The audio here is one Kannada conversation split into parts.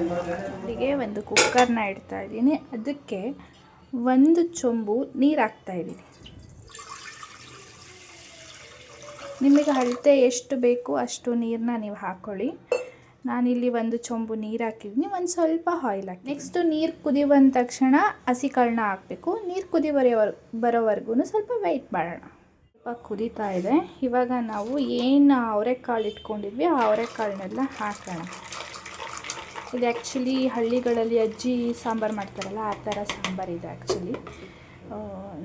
ಇಲ್ಲಿಗೆ ಒಂದು ಕುಕ್ಕರ್ನ ಇಡ್ತಾ ಇದ್ದೀನಿ. ಅದಕ್ಕೆ ಒಂದು ಚೊಂಬು ನೀರು ಹಾಕ್ತಾ ಇದ್ದೀನಿ. ನಿಮಗೆ ಅಳತೆ ಎಷ್ಟು ಬೇಕು ಅಷ್ಟು ನೀರನ್ನ ನೀವು ಹಾಕ್ಕೊಳ್ಳಿ ನಾನಿಲ್ಲಿ ಒಂದು ಚೊಂಬು ನೀರು ಹಾಕಿದ್ದೀನಿ. ಒಂದು ಸ್ವಲ್ಪ ಆಯಿಲ್ ಹಾಕಿ. ನೆಕ್ಸ್ಟು ನೀರು ಕುದಿ ಬಂದ ತಕ್ಷಣ ಹಸಿ ಕಾಳನ್ನ ಹಾಕಬೇಕು. ನೀರು ಕುದಿ ಬರೋವರ್ ಬರೋವರೆಗೂ ಸ್ವಲ್ಪ ವೆಯ್ಟ್ ಮಾಡೋಣ. ಸ್ವಲ್ಪ ಕುದೀತಾ ಇದೆ. ಇವಾಗ ನಾವು ಏನು ಅವರೆಕಾಳು ಇಟ್ಕೊಂಡಿದ್ವಿ ಆ ಅವರೆಕಾಳನ್ನೆಲ್ಲ ಹಾಕೋಣ. ಇದು ಆ್ಯಕ್ಚುಲಿ ಹಳ್ಳಿಗಳಲ್ಲಿ ಅಜ್ಜಿ ಸಾಂಬಾರು ಮಾಡ್ತಾರಲ್ಲ, ಆ ಥರ ಸಾಂಬಾರು ಇದೆ ಆ್ಯಕ್ಚುಲಿ.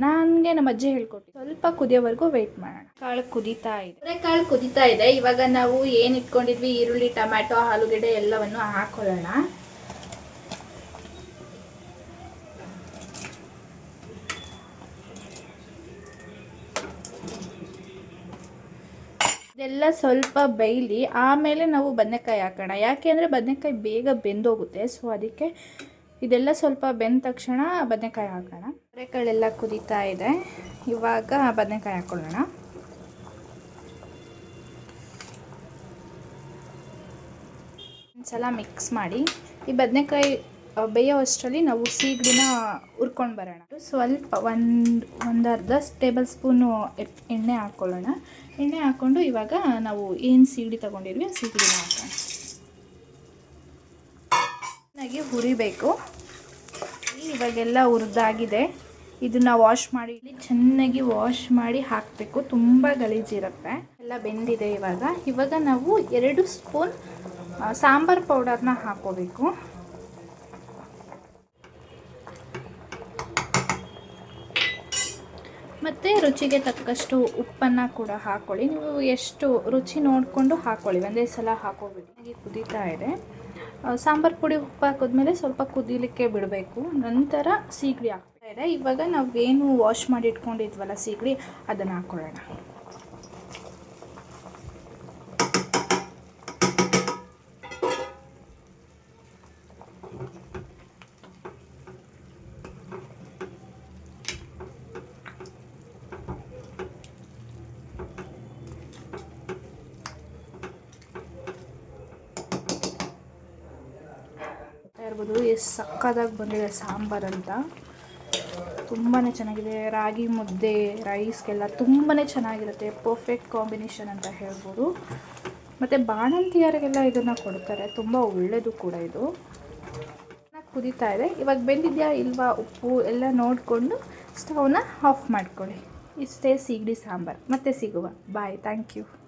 ನನಗೆ ನಮ್ಮ ಅಜ್ಜಿ ಹೇಳ್ಕೊಟ್ಟು ಸ್ವಲ್ಪ ಕುದಿಯೋವರೆಗೂ ವೆಯ್ಟ್ ಮಾಡೋಣ. ಕಾಳು ಕುದೀತಾ ಇದೆ. ಕಾಳು ಕುದೀತಾ ಇದೆ. ಇವಾಗ ನಾವು ಏನು ಇಟ್ಕೊಂಡಿದ್ವಿ? ಈರುಳ್ಳಿ, ಟೊಮ್ಯಾಟೊ, ಆಲೂಗಡ್ಡೆ ಎಲ್ಲವನ್ನು ಹಾಕೊಳ್ಳೋಣ. ಇದೆಲ್ಲ ಸ್ವಲ್ಪ ಬೇಯಲಿ, ಆಮೇಲೆ ನಾವು ಬದನೆಕಾಯಿ ಹಾಕೋಣ. ಯಾಕೆ ಅಂದರೆ ಬದನೆಕಾಯಿ ಬೇಗ ಬೆಂದೋಗುತ್ತೆ ಸೊ ಅದಕ್ಕೆ ಇದೆಲ್ಲ ಸ್ವಲ್ಪ ಬೆಂದ ತಕ್ಷಣ ಬದನೆಕಾಯಿ ಹಾಕೋಣ. ಅವರೆಕಾಳೆಲ್ಲ ಕುದೀತಾ ಇದೆ. ಇವಾಗ ಬದನೆಕಾಯಿ ಹಾಕೊಳ್ಳೋಣ. ಒಂದ್ಸಲ ಮಿಕ್ಸ್ ಮಾಡಿ ಈ ಬದನೆಕಾಯಿ ಬೇಯೋ ಅಷ್ಟರಲ್ಲಿ ನಾವು ಸೀಗಡಿನ ಹುರ್ಕೊಂಡು ಬರೋಣ. ಸ್ವಲ್ಪ ಒಂದು ಒಂದು ಅರ್ಧ ಟೇಬಲ್ ಸ್ಪೂನು ಎಣ್ಣೆ ಹಾಕ್ಕೊಳ್ಳೋಣ ಎಣ್ಣೆ ಹಾಕ್ಕೊಂಡು ಇವಾಗ ನಾವು ಏನು ಸೀಗಡಿ ತೊಗೊಂಡಿರ್ವಿ ಆ ಸೀಗಡಿನ ಹಾಕೋಣ. ಚೆನ್ನಾಗಿ ಹುರಿಬೇಕು. ಇವಾಗೆಲ್ಲ ಹುರಿದಾಗಿದೆ. ಇದನ್ನ ವಾಶ್ ಮಾಡಿ ಚೆನ್ನಾಗಿ ವಾಶ್ ಮಾಡಿ ಹಾಕಬೇಕು. ತುಂಬ ಗಲೀಜಿರುತ್ತೆ. ಎಲ್ಲ ಬೆಂದಿದೆ ಇವಾಗ. ಇವಾಗ ನಾವು ಎರಡು ಸ್ಪೂನ್ ಸಾಂಬಾರ್ ಪೌಡರ್ನ ಹಾಕೋಬೇಕು. ಮತ್ತು ರುಚಿಗೆ ತಕ್ಕಷ್ಟು ಉಪ್ಪನ್ನು ಕೂಡ ಹಾಕ್ಕೊಳ್ಳಿ ನೀವು ಎಷ್ಟು ರುಚಿ ನೋಡಿಕೊಂಡು ಹಾಕ್ಕೊಳ್ಳಿ ಒಂದೇ ಸಲ ಹಾಕೋಬಿಡಿ. ಹಾಗೆ ಕುದೀತಾ ಇದೆ. ಸಾಂಬಾರು ಪುಡಿ ಉಪ್ಪು ಹಾಕಿದ್ಮೇಲೆ ಸ್ವಲ್ಪ ಕುದೀಲಿಕ್ಕೆ ಬಿಡಬೇಕು. ನಂತರ ಸೀಗಡಿ ಹಾಕ್ತಾ ಇದೆ. ಇವಾಗ ನಾವೇನು ವಾಶ್ ಮಾಡಿ ಇಟ್ಕೊಂಡಿದ್ವಲ್ಲ ಸೀಗಡಿ, ಅದನ್ನು ಹಾಕ್ಕೊಳ್ಳೋಣ ಇರ್ಬೋದು ಎಷ್ಟು ಸಕ್ಕದಾಗಿ ಬಂದಿದೆ ಸಾಂಬಾರು ಅಂತ. ತುಂಬಾ ಚೆನ್ನಾಗಿದೆ. ರಾಗಿ ಮುದ್ದೆ, ರೈಸ್ಗೆಲ್ಲ ತುಂಬಾ ಚೆನ್ನಾಗಿರುತ್ತೆ. ಪರ್ಫೆಕ್ಟ್ ಕಾಂಬಿನೇಷನ್ ಅಂತ ಹೇಳ್ಬೋದು. ಮತ್ತು ಬಾಣಂತಿಯರಿಗೆಲ್ಲ ಇದನ್ನು ಕೊಡ್ತಾರೆ. ತುಂಬ ಒಳ್ಳೆಯದು ಕೂಡ ಇದು. ಕುದೀತಾ ಇದೆ. ಇವಾಗ ಬೆಂದಿದೆಯಾ ಇಲ್ವಾ ಉಪ್ಪು ಎಲ್ಲ ನೋಡಿಕೊಂಡು ಸ್ಟವ್ನ ಆಫ್ ಮಾಡ್ಕೊಳ್ಳಿ. ಇಷ್ಟೇ ಸೀಗಡಿ ಸಾಂಬಾರು. ಮತ್ತೆ ಸಿಗುವ. Bye thank you